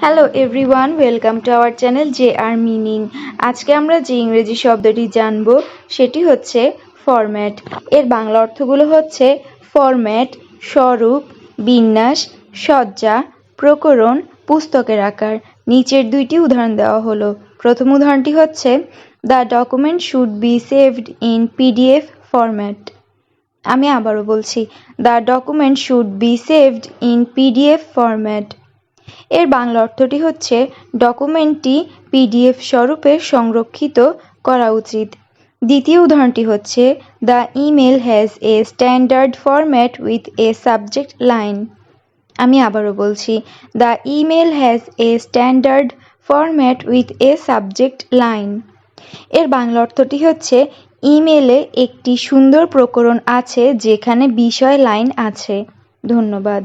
Hello everyone welcome to our channel J R meaning আজকে আমরা যে ইংরেজি শব্দটি জানব, সেটি হচ্ছে ফরম্যাট এর বাংলা অর্থগুলো হচ্ছে ফরম্যাট স্বরূপ, বিন্যাস, সজ্জা, প্রকরণ, পুস্তকের আকার। নিচের দুইটি উদাহরণ দেওয়া হলো। প্রথম উদাহরণটি হচ্ছে the document should be saved in PDF format আমি আবারও বলছি the document should be saved in PDF format এর বাংলা অর্থটি হচ্ছে ডকুমেন্টটি পিডিএফ স্বরূপে সংরক্ষিত করা উচিত। দ্বিতীয় উদাহরণটি হচ্ছে the email has a standard format with a subject line আমি আবারও বলছি the email has a standard format with a subject line এর বাংলা অর্থটি হচ্ছে, ইমেলে একটি সুন্দর প্রকরণ আছে যেখানে বিষয় লাইন আছে। ধন্যবাদ।